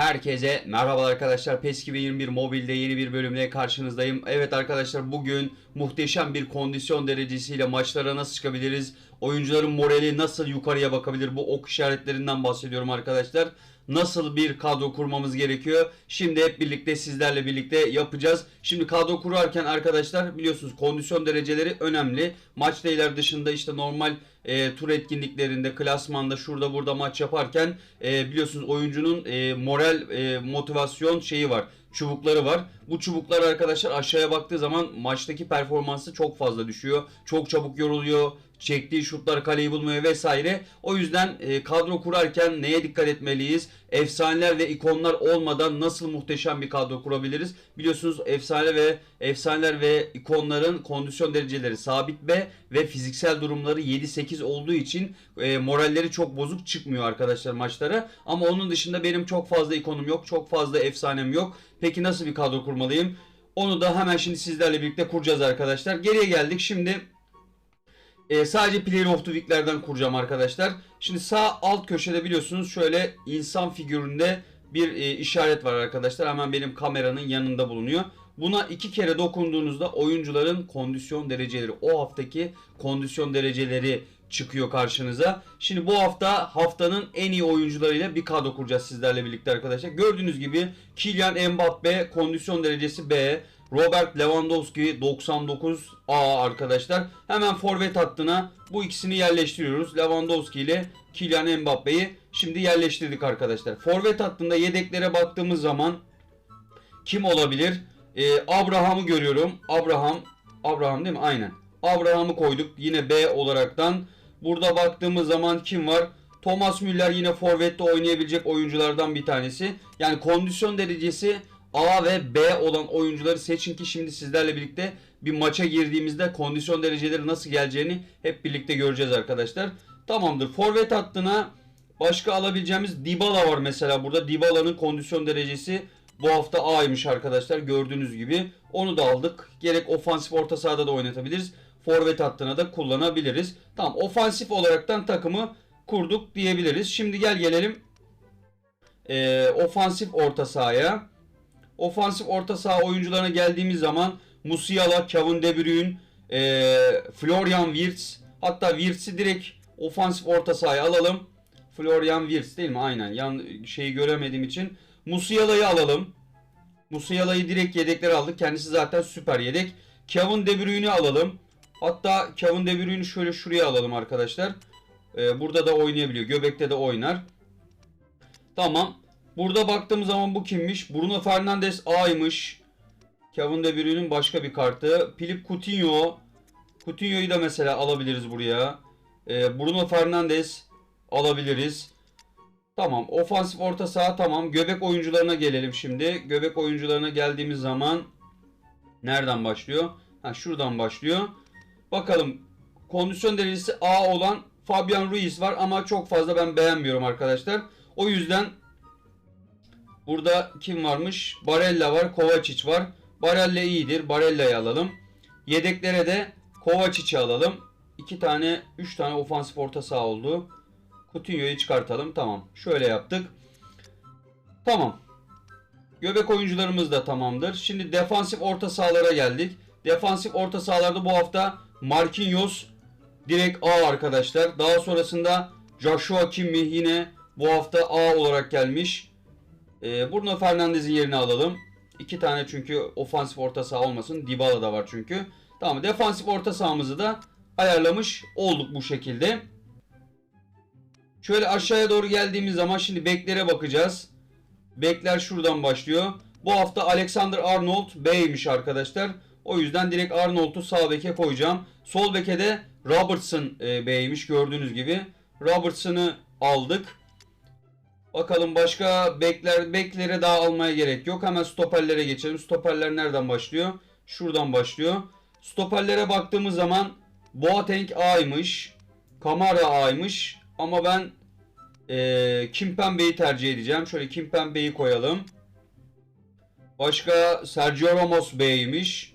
Herkese merhaba arkadaşlar. PES 2021 mobilde yeni bir bölümle karşınızdayım. Evet arkadaşlar bugün muhteşem bir kondisyon derecesiyle maçlara nasıl çıkabiliriz? Oyuncuların morali nasıl yukarıya bakabilir? Bu ok işaretlerinden bahsediyorum arkadaşlar. Nasıl bir kadro kurmamız gerekiyor? Şimdi hep birlikte sizlerle birlikte yapacağız. Şimdi kadro kurarken arkadaşlar biliyorsunuz kondisyon dereceleri önemli. Maç değiller dışında işte normal e, tur etkinliklerinde, klasmanda, şurada burada maç yaparken e, biliyorsunuz oyuncunun e, moral, e, motivasyon şeyi var. Çubukları var. Bu çubuklar arkadaşlar aşağıya baktığı zaman maçtaki performansı çok fazla düşüyor. Çok çabuk yoruluyor. Çektiği şutlar kaleyi bulmuyor vesaire. O yüzden e, kadro kurarken neye dikkat etmeliyiz? Efsaneler ve ikonlar olmadan nasıl muhteşem bir kadro kurabiliriz? Biliyorsunuz efsane ve efsaneler ve ikonların kondisyon dereceleri sabit B ve fiziksel durumları 7-8 olduğu için e, moralleri çok bozuk çıkmıyor arkadaşlar maçlara. Ama onun dışında benim çok fazla ikonum yok. Çok fazla efsanem yok. Peki nasıl bir kadro kurmalıyım? Onu da hemen şimdi sizlerle birlikte kuracağız arkadaşlar. Geriye geldik. Şimdi e, sadece Player of the Week'lerden kuracağım arkadaşlar. Şimdi sağ alt köşede biliyorsunuz şöyle insan figüründe bir e, işaret var arkadaşlar. Hemen benim kameranın yanında bulunuyor. Buna iki kere dokunduğunuzda oyuncuların kondisyon dereceleri, o haftaki kondisyon dereceleri çıkıyor karşınıza. Şimdi bu hafta haftanın en iyi oyuncularıyla bir kadro kuracağız sizlerle birlikte arkadaşlar. Gördüğünüz gibi Kylian Mbappe kondisyon derecesi B, Robert Lewandowski 99A arkadaşlar. Hemen forvet hattına bu ikisini yerleştiriyoruz. Lewandowski ile Kylian Mbappe'yi şimdi yerleştirdik arkadaşlar. Forvet hattında yedeklere baktığımız zaman kim olabilir? Ee, Abraham'ı görüyorum. Abraham, Abraham değil mi? Aynen. Abraham'ı koyduk. Yine B olaraktan. Burada baktığımız zaman kim var? Thomas Müller yine forvette oynayabilecek oyunculardan bir tanesi. Yani kondisyon derecesi A ve B olan oyuncuları seçin ki şimdi sizlerle birlikte bir maça girdiğimizde kondisyon dereceleri nasıl geleceğini hep birlikte göreceğiz arkadaşlar. Tamamdır. Forvet hattına başka alabileceğimiz Dybala var mesela burada. Dybala'nın kondisyon derecesi bu hafta A'ymış arkadaşlar gördüğünüz gibi. Onu da aldık. Gerek ofansif orta sahada da oynatabiliriz. Forvet hattına da kullanabiliriz. Tamam ofansif olaraktan takımı kurduk diyebiliriz. Şimdi gel gelelim ee, ofansif orta sahaya. Ofansif orta saha oyuncularına geldiğimiz zaman Musiala, Kevin De Bruyne, ee, Florian Wirtz hatta Wirtz'i direkt ofansif orta sahaya alalım. Florian Wirtz değil mi? Aynen. Yan şeyi göremediğim için Musiala'yı alalım. Musiala'yı direkt yedeklere aldık. Kendisi zaten süper yedek. Kevin De Bruyne'i alalım. Hatta Kevin De Bruyne'i şöyle şuraya alalım arkadaşlar. Ee, burada da oynayabiliyor. Göbekte de oynar. Tamam. Burada baktığımız zaman bu kimmiş? Bruno Fernandes A'ymış. Kevin De Bruyne'in başka bir kartı. Philip Coutinho. Coutinho'yu da mesela alabiliriz buraya. Ee, Bruno Fernandes alabiliriz. Tamam. Ofansif orta saha tamam. Göbek oyuncularına gelelim şimdi. Göbek oyuncularına geldiğimiz zaman nereden başlıyor? Ha şuradan başlıyor. Bakalım. Kondisyon derecesi A olan Fabian Ruiz var ama çok fazla ben beğenmiyorum arkadaşlar. O yüzden burada kim varmış? Barella var, Kovacic var. Barella iyidir. Barella'yı alalım. Yedeklere de Kovacic'i alalım. 2 tane, 3 tane ofansif orta saha oldu. Coutinho'yu çıkartalım. Tamam. Şöyle yaptık. Tamam. Göbek oyuncularımız da tamamdır. Şimdi defansif orta sahalara geldik. Defansif orta sahalarda bu hafta Marquinhos direkt A arkadaşlar. Daha sonrasında Joshua Kimmih yine bu hafta A olarak gelmiş. Ee, Bruno Fernandes'in yerini alalım. İki tane çünkü ofansif orta saha olmasın. Dybala da var çünkü. Tamam defansif orta sahamızı da ayarlamış olduk bu şekilde. Şöyle aşağıya doğru geldiğimiz zaman şimdi beklere bakacağız. Bekler şuradan başlıyor. Bu hafta Alexander Arnold B'ymiş arkadaşlar. O yüzden direkt Arnold'u sağ beke koyacağım. Sol beke de Robertson e, B'ymiş gördüğünüz gibi. Robertson'ı aldık. Bakalım başka bekler beklere daha almaya gerek yok. Hemen stoperlere geçelim. Stoperler nereden başlıyor? Şuradan başlıyor. Stoperlere baktığımız zaman Boateng A'ymış. Kamara A'ymış. Ama ben e, Kimpembe'yi tercih edeceğim. Şöyle Kimpembe'yi koyalım. Başka Sergio Ramos B'ymiş.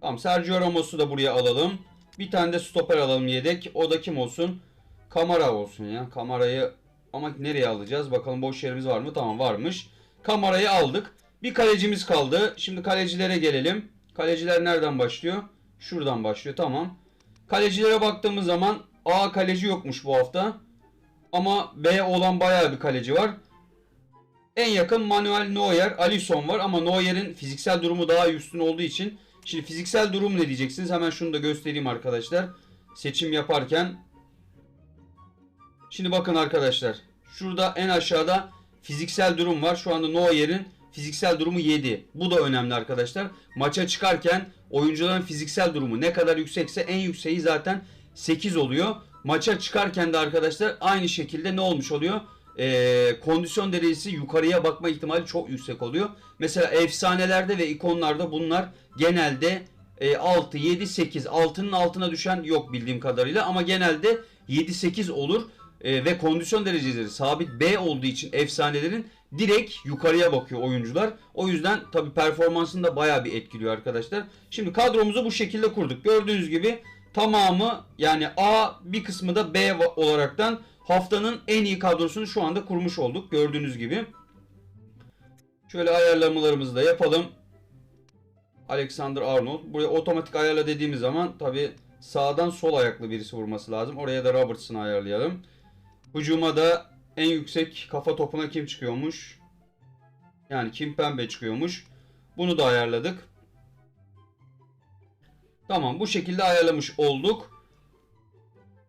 Tamam Sergio Ramos'u da buraya alalım. Bir tane de stoper alalım yedek. O da kim olsun? Kamara olsun ya. Kamara'yı ama nereye alacağız? Bakalım boş yerimiz var mı? Tamam varmış. Kamarayı aldık. Bir kalecimiz kaldı. Şimdi kalecilere gelelim. Kaleciler nereden başlıyor? Şuradan başlıyor. Tamam. Kalecilere baktığımız zaman A kaleci yokmuş bu hafta. Ama B olan bayağı bir kaleci var. En yakın Manuel Neuer, Alisson var ama Neuer'in fiziksel durumu daha üstün olduğu için şimdi fiziksel durum ne diyeceksiniz? Hemen şunu da göstereyim arkadaşlar. Seçim yaparken Şimdi bakın arkadaşlar. Şurada en aşağıda fiziksel durum var. Şu anda Neuer'in fiziksel durumu 7. Bu da önemli arkadaşlar. Maça çıkarken oyuncuların fiziksel durumu ne kadar yüksekse en yükseği zaten 8 oluyor. Maça çıkarken de arkadaşlar aynı şekilde ne olmuş oluyor? Ee, kondisyon derecesi yukarıya bakma ihtimali çok yüksek oluyor. Mesela efsanelerde ve ikonlarda bunlar genelde e, 6, 7, 8. 6'nın altına düşen yok bildiğim kadarıyla ama genelde 7, 8 olur. E, ve kondisyon dereceleri sabit B olduğu için efsanelerin direkt yukarıya bakıyor oyuncular. O yüzden tabi performansını da bayağı bir etkiliyor arkadaşlar. Şimdi kadromuzu bu şekilde kurduk. Gördüğünüz gibi tamamı yani A bir kısmı da B olaraktan haftanın en iyi kadrosunu şu anda kurmuş olduk. Gördüğünüz gibi. Şöyle ayarlamalarımızı da yapalım. Alexander Arnold. Buraya otomatik ayarla dediğimiz zaman tabi sağdan sol ayaklı birisi vurması lazım. Oraya da Robertson'ı ayarlayalım. Hücuma da en yüksek kafa topuna kim çıkıyormuş? Yani Kim Pembe çıkıyormuş. Bunu da ayarladık. Tamam bu şekilde ayarlamış olduk.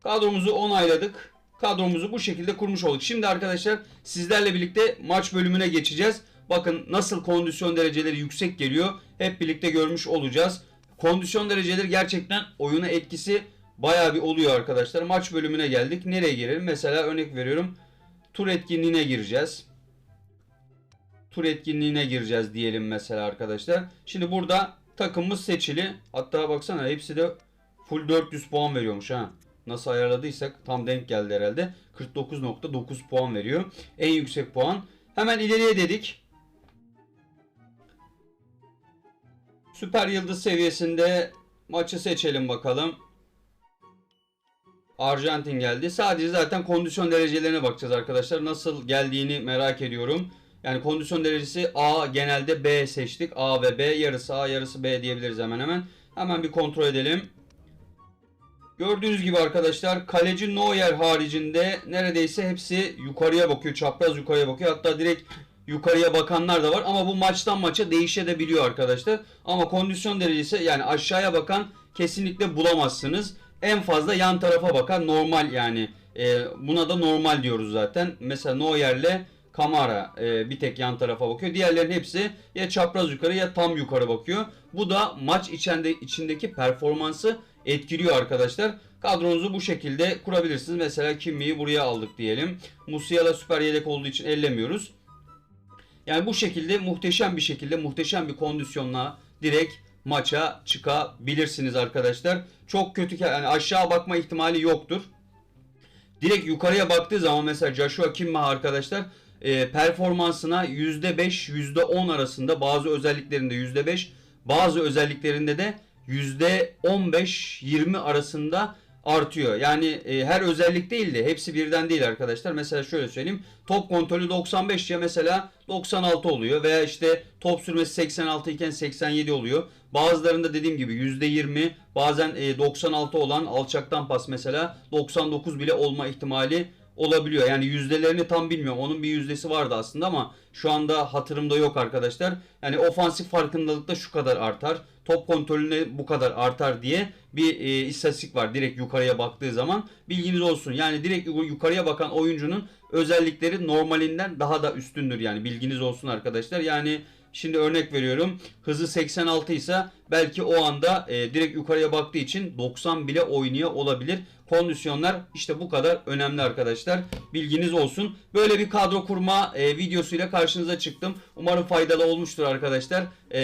Kadromuzu onayladık. Kadromuzu bu şekilde kurmuş olduk. Şimdi arkadaşlar sizlerle birlikte maç bölümüne geçeceğiz. Bakın nasıl kondisyon dereceleri yüksek geliyor. Hep birlikte görmüş olacağız. Kondisyon dereceleri gerçekten oyuna etkisi bayağı bir oluyor arkadaşlar. Maç bölümüne geldik. Nereye girelim? Mesela örnek veriyorum. Tur etkinliğine gireceğiz. Tur etkinliğine gireceğiz diyelim mesela arkadaşlar. Şimdi burada takımımız seçili. Hatta baksana hepsi de full 400 puan veriyormuş ha. Nasıl ayarladıysak tam denk geldi herhalde. 49.9 puan veriyor. En yüksek puan. Hemen ileriye dedik. Süper Yıldız seviyesinde maçı seçelim bakalım. Arjantin geldi. Sadece zaten kondisyon derecelerine bakacağız arkadaşlar. Nasıl geldiğini merak ediyorum. Yani kondisyon derecesi A genelde B seçtik. A ve B yarısı A yarısı B diyebiliriz hemen hemen. Hemen bir kontrol edelim. Gördüğünüz gibi arkadaşlar kaleci Neuer haricinde neredeyse hepsi yukarıya bakıyor. Çapraz yukarıya bakıyor. Hatta direkt yukarıya bakanlar da var. Ama bu maçtan maça değişebiliyor arkadaşlar. Ama kondisyon derecesi yani aşağıya bakan kesinlikle bulamazsınız. En fazla yan tarafa bakan normal yani. E, buna da normal diyoruz zaten. Mesela Neuer'le Kamara e, bir tek yan tarafa bakıyor. Diğerlerin hepsi ya çapraz yukarı ya tam yukarı bakıyor. Bu da maç içinde, içindeki performansı etkiliyor arkadaşlar. Kadronuzu bu şekilde kurabilirsiniz. Mesela Kimmi'yi buraya aldık diyelim. Musiala süper yedek olduğu için ellemiyoruz. Yani bu şekilde muhteşem bir şekilde muhteşem bir kondisyonla direkt maça çıkabilirsiniz arkadaşlar. Çok kötü yani aşağı bakma ihtimali yoktur. Direkt yukarıya baktığı zaman mesela Joshua Kimmih arkadaşlar e, performansına %5 %10 arasında bazı özelliklerinde %5 bazı özelliklerinde de %15-20 arasında artıyor. Yani e, her özellik değil de hepsi birden değil arkadaşlar. Mesela şöyle söyleyeyim. Top kontrolü 95 ya mesela 96 oluyor veya işte top sürmesi 86 iken 87 oluyor. Bazılarında dediğim gibi %20 bazen e, 96 olan alçaktan pas mesela 99 bile olma ihtimali olabiliyor. Yani yüzdelerini tam bilmiyorum. Onun bir yüzdesi vardı aslında ama şu anda hatırımda yok arkadaşlar. Yani ofansif farkındalıkta şu kadar artar. Top kontrolüne bu kadar artar diye bir e, istatistik var direkt yukarıya baktığı zaman. Bilginiz olsun. Yani direkt yukarıya bakan oyuncunun özellikleri normalinden daha da üstündür yani bilginiz olsun arkadaşlar. Yani Şimdi örnek veriyorum. Hızı 86 ise belki o anda e, direkt yukarıya baktığı için 90 bile oynuyor olabilir. Kondisyonlar işte bu kadar önemli arkadaşlar. Bilginiz olsun. Böyle bir kadro kurma e, videosuyla karşınıza çıktım. Umarım faydalı olmuştur arkadaşlar. E,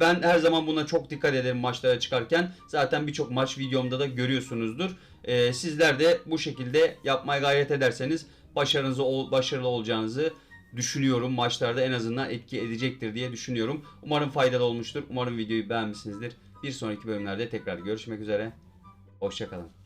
ben her zaman buna çok dikkat ederim maçlara çıkarken. Zaten birçok maç videomda da görüyorsunuzdur. E, sizler de bu şekilde yapmaya gayret ederseniz başarınızı başarılı olacağınızı düşünüyorum. Maçlarda en azından etki edecektir diye düşünüyorum. Umarım faydalı olmuştur. Umarım videoyu beğenmişsinizdir. Bir sonraki bölümlerde tekrar görüşmek üzere. Hoşçakalın.